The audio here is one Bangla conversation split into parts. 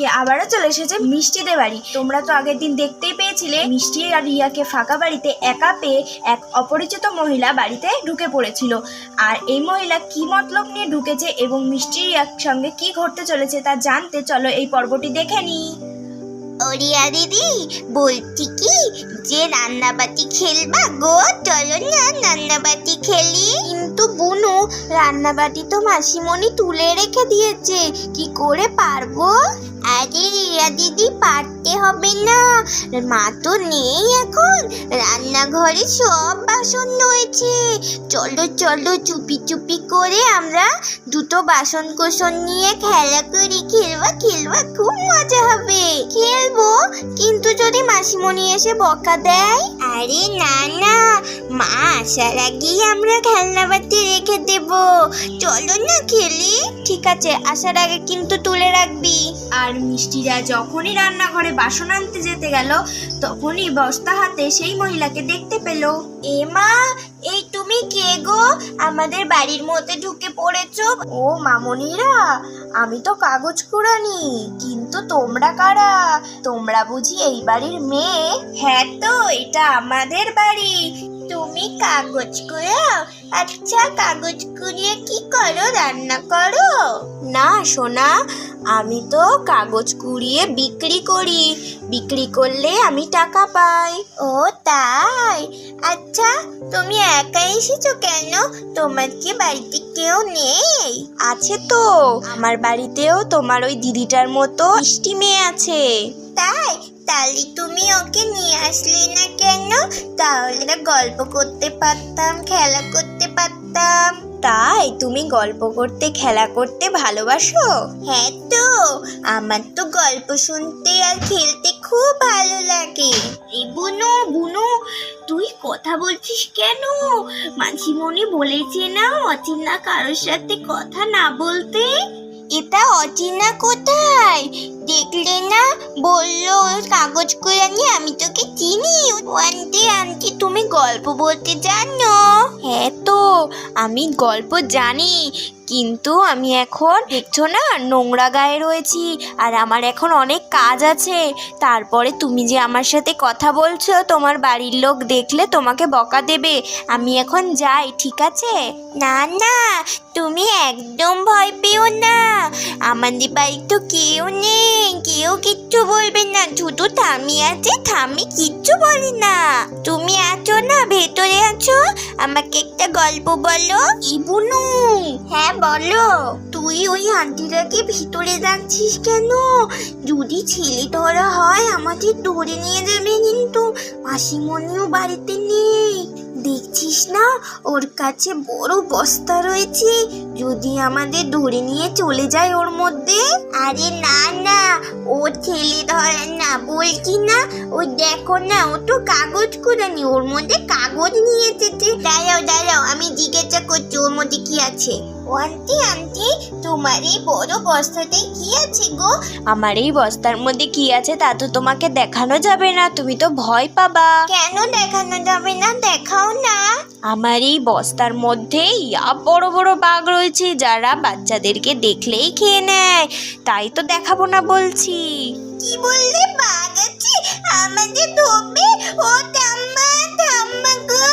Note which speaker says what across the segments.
Speaker 1: আজকে আবারও চলে এসেছে মিষ্টিদের বাড়ি। তোমরা তো আগের দিন দেখতেই পেয়েছিলে, মিষ্টি আর রিয়াকে ফাঁকা বাড়িতে একা পেয়ে এক অপরিচিত মহিলা বাড়িতে ঢুকে পড়েছিল। আর এই মহিলা কি মতলব নিয়ে ঢুকেছে এবং মিষ্টি রিয়ার সঙ্গে কি ঘটতে চলেছে তা জানতে চলো এই পর্বটি দেখে নিই
Speaker 2: ওরিয়া দিদি, বলছি কি? যে রান্নাবাটি খেলবা গো, চলো না রান্নাবাটি খেলি। বুনু, রান্নাবাটি তো মাসিমণি তুলে রেখে দিয়েছে। কি করে পারব? আরে রিয়া দিদি পারতে হবে না। মা তো নেই এখন। রান্নাঘরে সব বাসন রয়েছে। চলো চলো, চুপি চুপি করে আমরা দুটো বাসন কোসন নিয়ে খেলা করি। খেলবা খেলবা, খুব মজা হবে। খেলব, কিন্তু যদি মাসিমণি এসে বকা দেয়? আরে না না। মা, আসার আগেই আমরা খেলনা বাতি রেখে দেব। চলো না খেলি। ঠিক আছে আসার আগে কিন্তু তুলে রাখবি।
Speaker 1: আর মিষ্টিরা যখনই রান্নাঘরে বাসন আনতে যেতে গেল তখনই বস্তা হাতে সেই মহিলাকে দেখতে পেল।
Speaker 2: এ মা এই তুমি কে গো? আমাদের বাড়ির মধ্যে ঢুকে পড়েছো।
Speaker 1: ও মামনিরা আমি তো কাগজ কুড়ানি কিন্তু তোমরা কারা? তোমরা বুঝি এই বাড়ির মেয়ে? হ্যাঁ তো এটা আমাদের বাড়ি।
Speaker 2: তুমি কাগজ কুড়াও আচ্ছা কাগজ কুড়িয়ে কি করো? রান্না করো?
Speaker 1: না সোনা আমি তো কাগজ কুড়িয়ে বিক্রি করি। বিক্রি করলে আমি টাকা পাই।
Speaker 2: ও তাই? আচ্ছা তুমি একা এসেছ কেন? তোমার কি বাড়িতে কেউ নেই?
Speaker 1: আছে তো। আমার বাড়িতেও তোমার ওই দিদিটার মতো মিষ্টি মেয়ে আছে।
Speaker 2: তাই? তাহলে তুমি ওকে নিয়ে আসলে না কেন? তাহলে গল্প করতে পারতাম খেলা করতে পারতাম।
Speaker 1: তাই? তুমি গল্প করতে খেলা করতে ভালোবাসো?
Speaker 2: হ্যাঁ তো আমার তো গল্প শুনতে আর খেলতে খুব ভালো লাগে। এই বুনো বুনু তুই কথা বলছিস কেন? মাঝিমণি বলেছে না অচেনা কারোর সাথে কথা না বলতে। এটা অচেনা কোথায়? দেখলে না? বলল কাগজ করে নিয়ে, আমি তোকে চিনি। আন্টি আন্টি তুমি গল্প বলতে জানো?
Speaker 1: হ্যাঁ তো, আমি গল্প জানি। কিন্তু আমি এখন দেখছ না, নোংরা গায়ে রয়েছি আর আমার এখন অনেক কাজ আছে। তারপরে তুমি যে আমার সাথে কথা বলছো, তোমার বাড়ির লোক দেখলে তোমাকে বকা দেবে। আমি এখন যাই, ঠিক আছে?
Speaker 2: না না, তুমি একদম ভয় পেও না। আমাদের বাড়ি তো কেউ নেই, কেউ কিচ্ছু বলবে না। শুধু থামি আছে, থামি কিচ্ছু বলে না। তুমি ভেতরে আছো? আমাকে একটা গল্প বলো। ইবুনু হ্যাঁ বলো। তুই ওই আন্টিটাকে ভিতরে যাচ্ছিস কেন? যদি ছেলে ধরা হয় আমাদের ধরে নিয়ে যাবে কিন্তু। মাসিমণিও বাড়িতে নেই। দেখছিস না? ওর কাছে বড় বস্তা রয়েছে। যদি আমাদের ধরে নিয়ে চলে যায় ওর মধ্যে? আরে না না। ও ছেলে ধরে না বলছি না। ও দেখো না, ও তো কাগজ কুড়ানি ওর মধ্যে কাগজ নিয়ে এসেছে। দাঁড়াও দাঁড়াও। আমি জিজ্ঞাসা করছি, ওর মধ্যে কি আছে? ও আন্টি আন্টি তোমার এই বড় বস্তাতে কি আছে গো?
Speaker 1: আমার এই বস্তার মধ্যে কি আছে তা তো তোমাকে দেখানো যাবে না তুমি তো ভয় পাবা।
Speaker 2: কেন দেখানো যাবে না? দেখাও না।
Speaker 1: আমার এই বস্তার মধ্যে ইয়া বড় বড় বাঘ রয়েছে যারা বাচ্চাদেরকে দেখলেই খেয়ে নেয়। তাই তো দেখাবো না বলছি।
Speaker 2: কি বললে বাঘ আছে? আমাদের ধোবে? ও ঠাম্মা ঠাম্মা গো।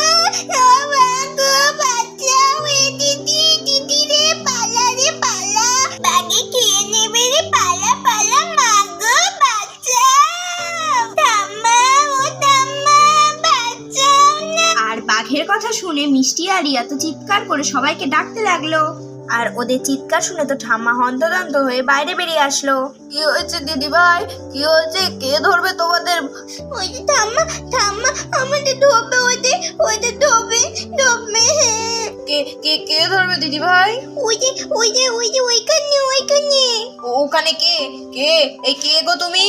Speaker 1: মিষ্টি আর রিয়া তো চিৎকার করে সবাইকে ডাকতে লাগল। আর ওদের চিৎকার শুনে তো ঠাম্মা হন্তদন্ত হয়ে বাইরে বেরিয়ে আসলো। কি হয়েছে দিদি ভাই কি হয়েছে? কে ধরবে তোমাদের?
Speaker 2: ওই যে ঠাম্মা ঠাম্মা আমাদের ধোবে ওদের ওদের ধোবে ধোবে
Speaker 1: কে কে কে ধরবে দিদি ভাই
Speaker 2: ওই যে ওই যে ওই যে ওইখানে ওইখানে।
Speaker 1: ওখানে কে? কে? এই কে গো তুমি?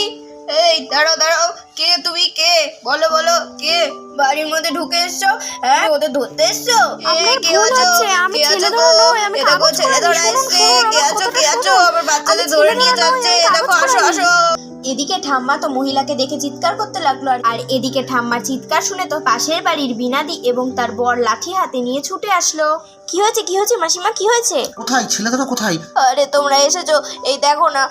Speaker 1: এই দাঁড়াও দাঁড়াও। কে তুমি? কে? বলো বলো কে? বাড়ির মধ্যে ঢুকে এসছো? হ্যাঁ? ওদের ধরতে এসছো? কে আছো? কে আছো এ দেখো ছেলে ধরা এসছে। কে আছো কে আছো? আমার বাচ্চাদের ধরে নিয়ে যাচ্ছে। দেখো আসো আসো। এদিকে ঠাম্মা তো মহিলাকে দেখে চিৎকার করতে লাগল আর- আর এদিকে ঠাম্মার চিৎকার শুনে তো পাশের বাড়ির বিনাদি এবং তার বর লাঠি হাতে নিয়ে ছুটে আসলো। কি হয়েছে? কি হয়েছে মাসিমা? কি হয়েছে?
Speaker 3: কোথায়? ছেলেটা কোথায়?
Speaker 1: আরে তোমরা এসেছ। এই দেখো না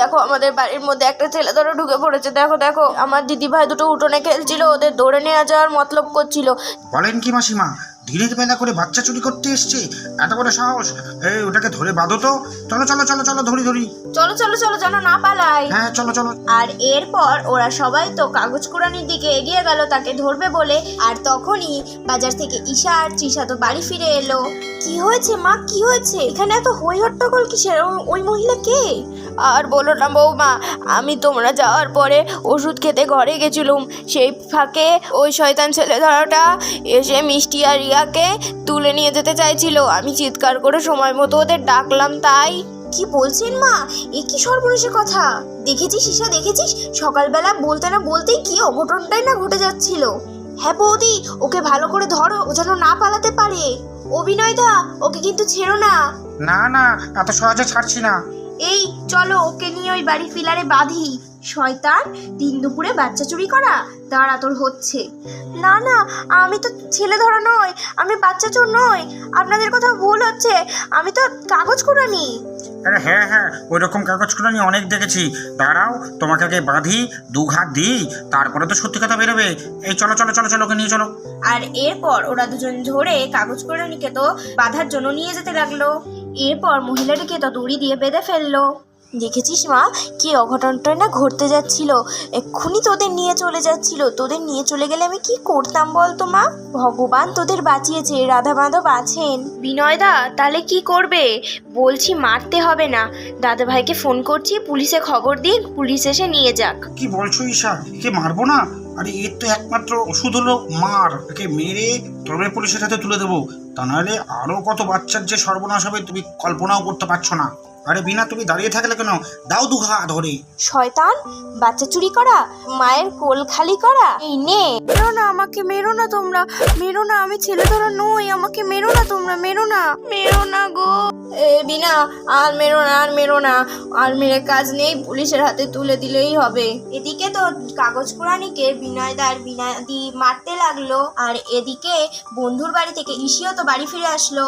Speaker 1: দেখো আমাদের বাড়ির মধ্যে একটা ছেলে ধরো ঢুকে পড়েছে। দেখো দেখো। আমার দিদি ভাই দুটো উঠোনে খেলছিল ওদের দৌড়ে নিয়ে যাওয়ার মতলব করছিল।
Speaker 3: বলেন কি মাসিমা? দিনের বেলা করে বাচ্চা চুরি করতে এসছে। এত বড় সাহস। এই ওটাকে ধরে বাঁধো তো। চলো চলো চলো চলো ধরি ধরি।
Speaker 1: চলো চলো চলো যেন না পালাই।
Speaker 3: হ্যাঁ চলো চলো।
Speaker 1: আর এরপর ওরা সবাই তো কাগজ কুড়ানির দিকে এগিয়ে গেল তাকে ধরবে বলে। আর তখনই বাজার থেকে ঈশা আর তৃষা তো বাড়ি ফিরে এলো। কি হয়েছে মা? কি হয়েছে? এখানে এত হই হট্টগোল কিসের? ও- ওই মহিলা কে? আর বলো না বৌমা আমি তোমরা যাওয়ার পরে ওষুধ খেতে ঘরে গেছিলুম। সেই ফাঁকে ওই শয়তান ছেলে ধরাটা এসে মিষ্টি আর রিয়াকে তুলে নিয়ে যেতে চাইছিল। আমি চিৎকার করে সময় মতো ওদের ডাকলাম তাই। কি বলছেন মা? এ কি সর্বনেশে কথা? দেখেছিস ঈশা দেখেছিস? সকালবেলা বলতে না বলতেই কি অঘটনটাই না ঘটে যাচ্ছিল। হ্যাঁ বৌদি ওকে ভালো করে ধরো ও যেন না পালাতে পারে। অভিনয় দা ওকে কিন্তু ছেড়ো না।
Speaker 3: না না এত সহজে ছাড়ছি না।
Speaker 1: এই চলো ওকে নিয়ে ওই বাড়ি পিলারে বাঁধি। শয়তান দিন দুপুরে বাচ্চা চুরি করা? দাঁড়া তোর হচ্ছে। না না আমি তো ছেলে ধরা নয় আমি বাচ্চা চোর নই আপনাদের কোথাও ভুল হচ্ছে আমি তো কাগজ কুড়ানি।
Speaker 3: আরে হ্যাঁ হ্যাঁ ওই রকম কাগজ আমি অনেক দেখেছি। দাঁড়াও তোমাকে আগে বাঁধি দু ঘাট দিই তারপরে তো সত্যি কথা বেরোবে। এই চলো চলো চলো চলো ওকে নিয়ে চলো।
Speaker 1: আর এরপর ওরা দুজন ধরে কাগজ কুড়ানিকে তো বাঁধার জন্য নিয়ে যেতে লাগল। এরপর মহিলাটিকে তো দড়ি দিয়ে বেঁধে ফেলল। দেখেছিস মা কি অঘটনটা না ঘটতে যাচ্ছিল? এক্ষুনি তোদের নিয়ে চলে যাচ্ছিল। তোদের নিয়ে চলে গেলে আমি কি করতাম বলতো মা? ভগবান তোদের বাঁচিয়েছে রাধা মাধব আছেন। বিনয়দা তাহলে কি করবে? বলছি মারতে হবে না। দাদা ভাইকে ফোন করছি পুলিশে খবর দিন পুলিশ এসে নিয়ে যাক।
Speaker 3: কি বলছো ঈশা একে মারবো না? আরে এর তো একমাত্র ওষুধ হলো মার। একে মেরে তবে পুলিশের হাতে তুলে দেবো। তা নাহলে আরও কত বাচ্চার যে সর্বনাশ হবে তুমি কল্পনাও করতে পারছ না। আরে বিনা তুমি দাঁড়িয়ে থাকলে কেন? দাও দু ঘা ধরে
Speaker 1: শয়তান বাচ্চা চুরি করা মায়ের কোল খালি করা এই নে। মেরো না আমাকে মেরো না তোমরা। মেরো না আমি ছেলে ধরা নই আমাকে মেরো না তোমরা মেরো না। মেরো না গো। এ বিনা আর মেরো না আর মেরো না। আর মেরে কাজ নেই পুলিশের হাতে তুলে দিলেই হবে। এদিকে তো কাগজ পুরানিকে বিনয়দার বিনাদি মারতে লাগল আর এদিকে বন্ধুর বাড়ি থেকে ইসিও তো বাড়ি ফিরে আসলো।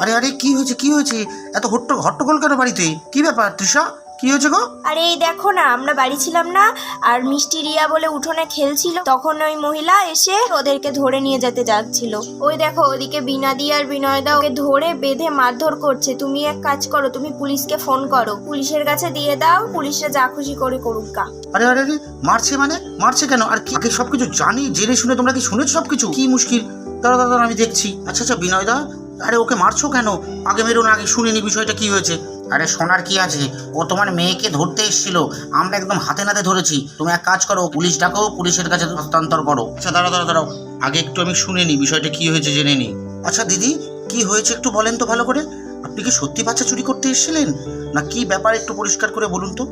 Speaker 3: আরে আরে কি হয়েছে কি হয়েছে? এত হট্ট হট্টগোল কেন বাড়িতে? কি ব্যাপার তৃষা? কি হয়েছে গো?
Speaker 1: আরে এই দেখো না আমরা বাড়ি ছিলাম না আর মিষ্টি রিয়া বলে উঠোনে খেলছিল। তখন ওই মহিলা এসে ওদেরকে ধরে নিয়ে যেতে যাচ্ছিল। ওই দেখো ওদিকে বিনাদি আর বিনয়দা ওকে ধরে বেঁধে মারধর করছে। তুমি এক কাজ করো তুমি পুলিশকে ফোন করো। পুলিশের কাছে দিয়ে দাও পুলিশরা যা খুশি করে করুক গা।
Speaker 3: আরে আরে আরে মারছে মানে? মারছে কেন? আর কি আগে সবকিছু জানি জেনে শুনে তোমরা কি শুনেছো সবকিছু? কি মুশকিল? দাঁড়া দাঁড়া দাঁড়া, আমি দেখছি। আচ্ছা আচ্ছা বিনয়দা আরে ওকে মারছো কেন? আগে মেরো, না আগে শুনিনি বিষয়টা কি হয়েছে। আরে শোনার কি আছে? ও তোমার মেয়েকে ধরতে এসেছিল। আমরা একদম হাতে নাতে ধরেছি। তুমি এক কাজ করো, পুলিশ ডাকো, পুলিশের কাছে হস্তান্তর করো। আচ্ছা দাঁড়া দাঁড়া দাঁড়াও। আগে একটু আমি শুনে নি বিষয়টা কি হয়েছে জেনে নি। আচ্ছা দিদি, কি হয়েছে একটু বলেন তো ভালো করে। আপনি কি সত্যি বাচ্চা চুরি করতে এসেছিলেন? না কি ব্যাপার একটু পরিষ্কার করে বলুন তো।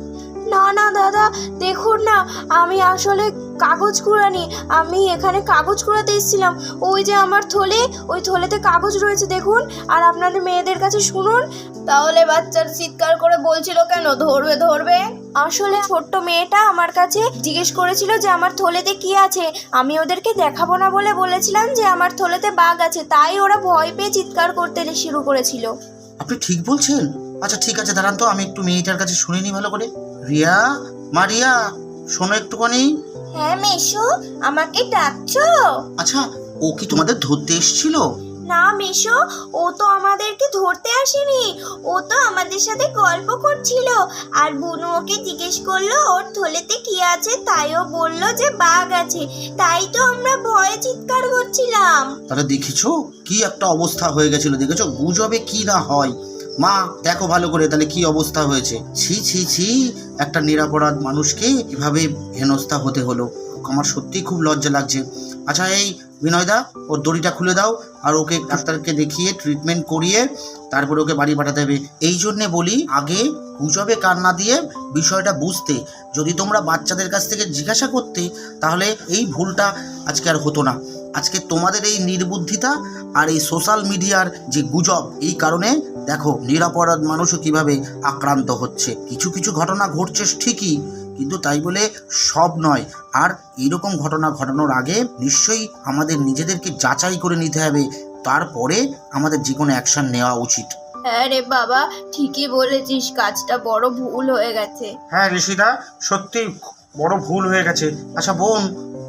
Speaker 1: না না, দাদা, দেখুন না, আমি আসলে কাগজ কুড়ানি। আমি এখানে কাগজ কুড়াতে এসেছিলাম। ওই যে আমার থলে, ওই থলেতে কাগজ রয়েছে, দেখুন। আর আপনাদের মেয়েদের কাছে শুনুন। তাহলে বাচ্চার চিৎকার করে বলছিল কেন? ধরবে ধরবে? আসলে ছোট্ট মেয়েটা আমার কাছে জিজ্ঞেস করেছিল যে আমার থলেতে কি আছে? আমি ওদেরকে দেখাবো না বলে বলেছিলাম যে আমার থলেতে বাঘ আছে। তাই ওরা ভয় পেয়ে চিৎকার করতে শুরু করেছিল।
Speaker 3: আপনি ঠিক বলছেন? আচ্ছা ঠিক আছে, দাঁড়ান তো, আমি একটু মেয়েটার কাছে শুনে নি ভালো করে। রিয়া মা রিয়া শোনো একটুখানি।
Speaker 1: হ্যাঁ মেশো আমাকে ডাকছো?
Speaker 3: আচ্ছা ও কি তোমাদের ধরতে এসেছিল?
Speaker 1: না মেশো ও তো আমাদেরকে ধরতে আসেনি। ও তো আমাদের সাথে গল্প করছিল। আর বুনু ওকে জিজ্ঞেস করল ওর থলেতে কি আছে? তাই ও বলল যে বাঘ আছে। তাই তো আমরা ভয়ে চিৎকার করছিলাম।
Speaker 3: তাহলে দেখেছ কি একটা অবস্থা হয়ে গেছিল দেখেছ? গুজবে কি না হয়। মা দেখো ভালো করে তাহলে কি অবস্থা হয়েছে? ছি ছি ছি একটা নিরাপরাধ মানুষকে এভাবে হেনস্থা হতে হলো। আমার সত্যিই খুব লজ্জা লাগছে। আচ্ছা এই বিনয়দা ওর দড়িটা খুলে দাও আর ওকে ডাক্তারকে দেখিয়ে ট্রিটমেন্ট করিয়ে তারপরে ওকে বাড়ি পাঠাতে হবে। এই জন্যে বলি, আগে গুজবে কান্না দিয়ে বিষয়টা বুঝতে, যদি তোমরা বাচ্চাদের কাছ থেকে জিজ্ঞাসা করতে, তাহলে এই ভুলটা আজকে আর হতো না। আজকে তোমাদের এই নির্বুদ্ধিতা আর এই সোশ্যাল মিডিয়ার যে গুজব, এই কারণে দেখো নিরাপরাধ মানুষও কীভাবে আক্রান্ত হচ্ছে। কিছু কিছু ঘটনা ঘটছে ঠিকই কিন্তু তাই বলে সব নয়। আর এরকম ঘটনা ঘটানোর আগে নিশ্চয়ই আমাদের নিজেদেরকে যাচাই করে নিতে হবে। তারপরে আমাদের যে কোনো অ্যাকশন নেওয়া উচিত।
Speaker 1: হ্যাঁ রে বাবা ঠিকই বলেছিস কাজটা বড় ভুল হয়ে গেছে।
Speaker 3: হ্যাঁ ঋষিদা সত্যি বড় ভুল হয়ে গেছে। আচ্ছা বোন,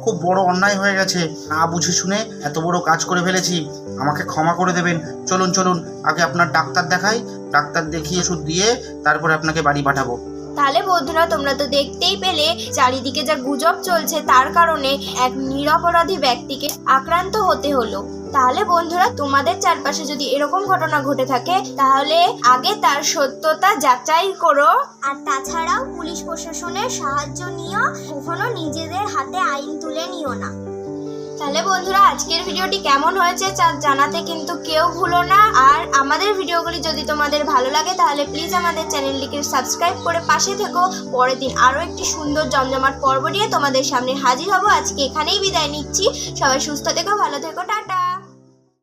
Speaker 3: খুব বড় অন্যায় হয়ে গেছে। না বুঝে শুনে এত বড় কাজ করে ফেলেছি। আমাকে ক্ষমা করে দেবেন। চলুন চলুন, আগে আপনার ডাক্তার দেখাই। ডাক্তার দেখিয়ে ওষুধ দিয়ে তারপরে আপনাকে বাড়ি পাঠাবো।
Speaker 1: তাহলে বন্ধুরা, তোমরা তো দেখতেই পেলে, চারিদিকে যা গুজব চলছে তার কারণে এক নিরপরাধী ব্যক্তিকে আক্রান্ত হতে হলো। তাহলে বন্ধুরা তোমাদের চারপাশে যদি এরকম ঘটনা ঘটে থাকে তাহলে আগে তার সত্যতা যাচাই করো।
Speaker 4: আর তাছাড়াও পুলিশ প্রশাসনের সাহায্য নিও কখনো নিজেদের হাতে আইন তুলে নিও না।
Speaker 1: তাহলে বন্ধুরা আজকের ভিডিওটি কেমন হয়েছে তা জানাতে কিন্তু কেউ ভুলো না। আর আমাদের ভিডিওগুলি যদি তোমাদের ভালো লাগে তাহলে প্লিজ আমাদের চ্যানেলটিকে সাবস্ক্রাইব করে পাশে থেকো। পরের দিন আরও একটি সুন্দর জমজমাট পর্ব নিয়ে তোমাদের সামনে হাজির হব। আজকে এখানেই বিদায় নিচ্ছি। সবাই সুস্থ থেকো ভালো থেকো টাটা।